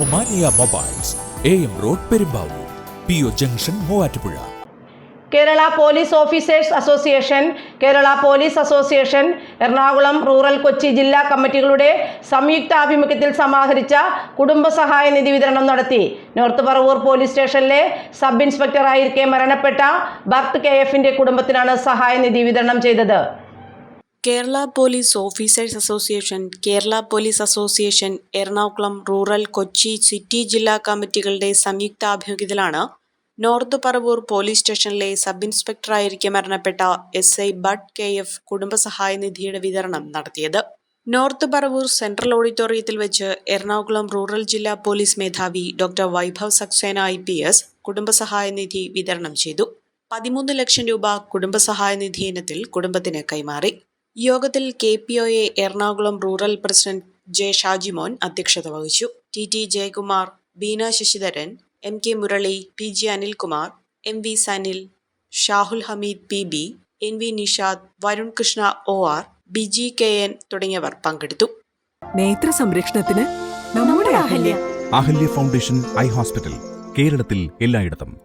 Omania mobiles A road Perumbavoor P O junction Muvattupuzha. Kerala police officers association Kerala police association Ernakulam rural Kochi ജില്ലാ കമ്മിറ്റികളുടെ സംയുക്ത ആഭിമുഖ്യത്തിൽ സമാഹരിച്ച കുടുംബസഹായ നിധി വിതരണം നടത്തി. നോർത്ത് പറവൂർ പോലീസ് സ്റ്റേഷനിലെ സബ് ഇൻസ്പെക്ടറായിരിക്കെ മരണപ്പെട്ട ഭർത്ത് കെ. എഫിന്റെ കുടുംബത്തിനാണ് സഹായ നിധി വിതരണം ചെയ്തത്. Kerala police officers association Kerala police association Ernakulam rural Kochi city ജില്ലാ കമ്മിറ്റികളുടെ സംയുക്താഭിമുഖ്യത്തിലാണ് നോർത്ത് പറവൂർ പോലീസ് സ്റ്റേഷനിലെ സബ് ഇൻസ്പെക്ടറായിരിക്കെ മരണപ്പെട്ട എസ് ഐ ബട്ട് കെ എഫ് കുടുംബസഹായ നിധിയുടെ വിതരണം നടത്തിയത്. നോർത്ത് പറവൂർ സെൻട്രൽ ഓഡിറ്റോറിയത്തിൽ വെച്ച് എറണാകുളം റൂറൽ ജില്ലാ പോലീസ് മേധാവി doctor Vaibhav Saxena I P S കുടുംബസഹായ നിധി വിതരണം ചെയ്തു. പതിമൂന്ന് ലക്ഷം രൂപ കുടുംബസഹായ നിധി ഇനത്തിൽ കുടുംബത്തിന് കൈമാറി. യോഗത്തിൽ K P O A Ernakulam rural president J Shajimon അധ്യക്ഷത വഹിച്ചു. T T Jayakumar Beena Sasidharan M K Murali P G Anilkumar M V Sanil Shahul Hameed P B N V Nishad Varun Krishna O R B G K N തുടങ്ങിയവർ പങ്കെടുത്തു. നേത്ര സംരക്ഷണത്തിന് നമ്മുടെ Ahalya. Ahalya foundation eye hospital കേരളത്തിൽ എല്ലായിടത്തും.